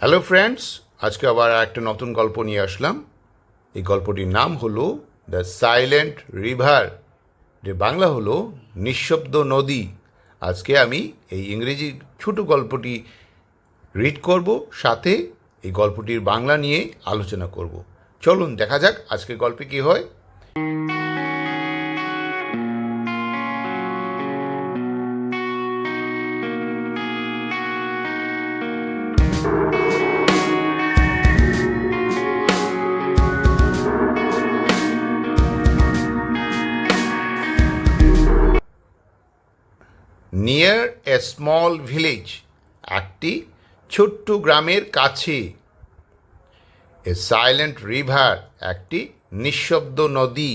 Hello friends আজকে আবার একটা নতুন গল্প নিয়ে আসলাম। এই গল্পটির নাম হলো দ্য সাইলেন্ট রিভার যে বাংলা হলো নিঃশব্দ নদী। আজকে আমি এই ইংরেজি ছোট গল্পটি রিড করব, সাথে এই গল্পটির বাংলা নিয়ে আলোচনা করব। চলুন, দেখা যাক আজকের গল্পে কী হয়। নিয়ার এ স্মল ভিলেজ একটি ছোট্ট গ্রামের কাছে। এ সাইলেন্ট রিভার একটি নিঃশব্দ নদী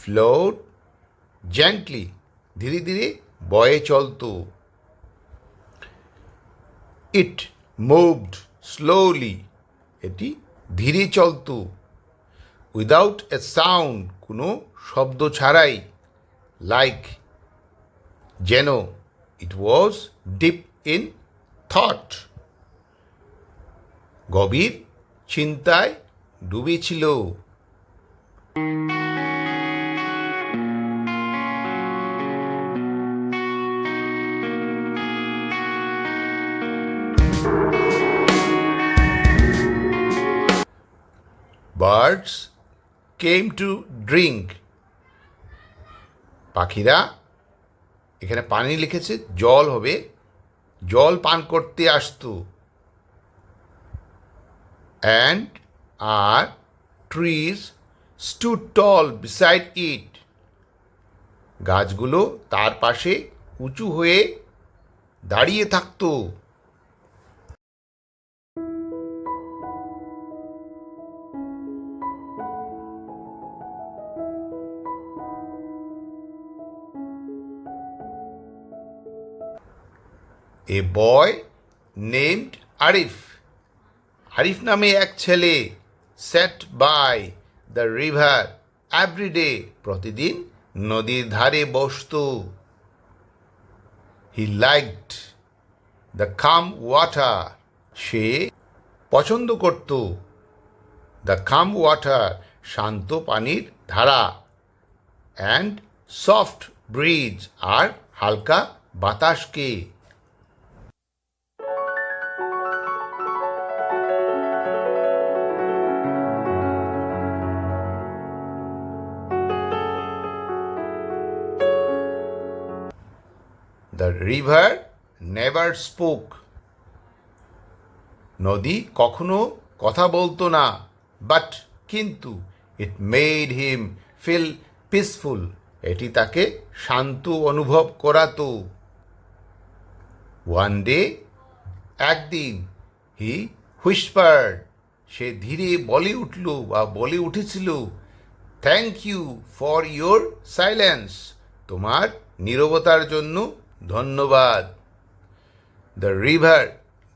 ফ্লোট জেন্টলি ধীরে ধীরে বয়ে চলত। ইট মুভড স্লোলি এটি ধীরে চলত। উইদাউট এ সাউন্ড কোনো শব্দ ছাড়াই লাইক যেন it was deep in thought গভীর চিন্তায় ডুবেছিল। বার্ডস কেম টু ড্রিঙ্ক পাখিরা এখানে পানি লিখেছে, জল হবে। জল পান করতে আসত। And R trees stood tall beside it গাছগুলো তার পাশে উঁচু হয়ে দাঁড়িয়ে থাকতো। A boy named Arif Arif নামে এক ছেলে sat by the river every day প্রতিদিন নদীর ধারে বসত। He liked the calm water সে পছন্দ করত। দ্য খাম ওয়াটার শান্ত পানির ধারা অ্যান্ড সফট ব্রিজ আর হালকা বাতাসকে। The river never spoke. নদী কখনো কথা বলতো না, বাট কিন্তু it made him feel peaceful. এটি তাকে শান্ত অনুভব করাতো। ওয়ান ডে, একদিন, হি হুইসপার্ড, সে ধীরে বলে উঠল বা বলে উঠেছিল, thank you for your silence. তোমার নীরবতার জন্য ধন্যবাদ। দ্য রিভার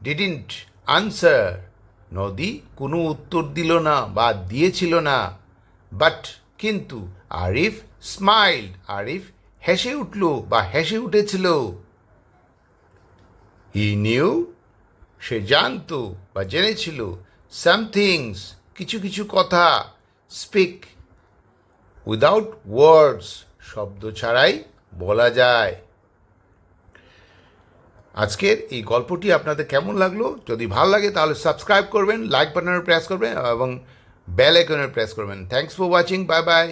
ডিডিন্ট আনসার নদী কোনো উত্তর দিল না বা দিয়েছিল না। বাট কিন্তু আরিফ স্মাইল্ড আরিফ হেসে উঠল বা হেসে উঠেছিল। হি নিউ সে জানতো বা জেনেছিল। সামথিংস কিছু কিছু কথা। স্পিক উইদাউট ওয়ার্ডস শব্দ ছাড়াই বলা যায়। আজকের এই গল্পটি আপনাদের কেমন লাগল? যদি ভালো লাগে তাহলে সাবস্ক্রাইব করবেন লাইক বাটনের প্রেস করবেন এবং বেল আইকনের প্রেস করবেন। Thanks for watching bye bye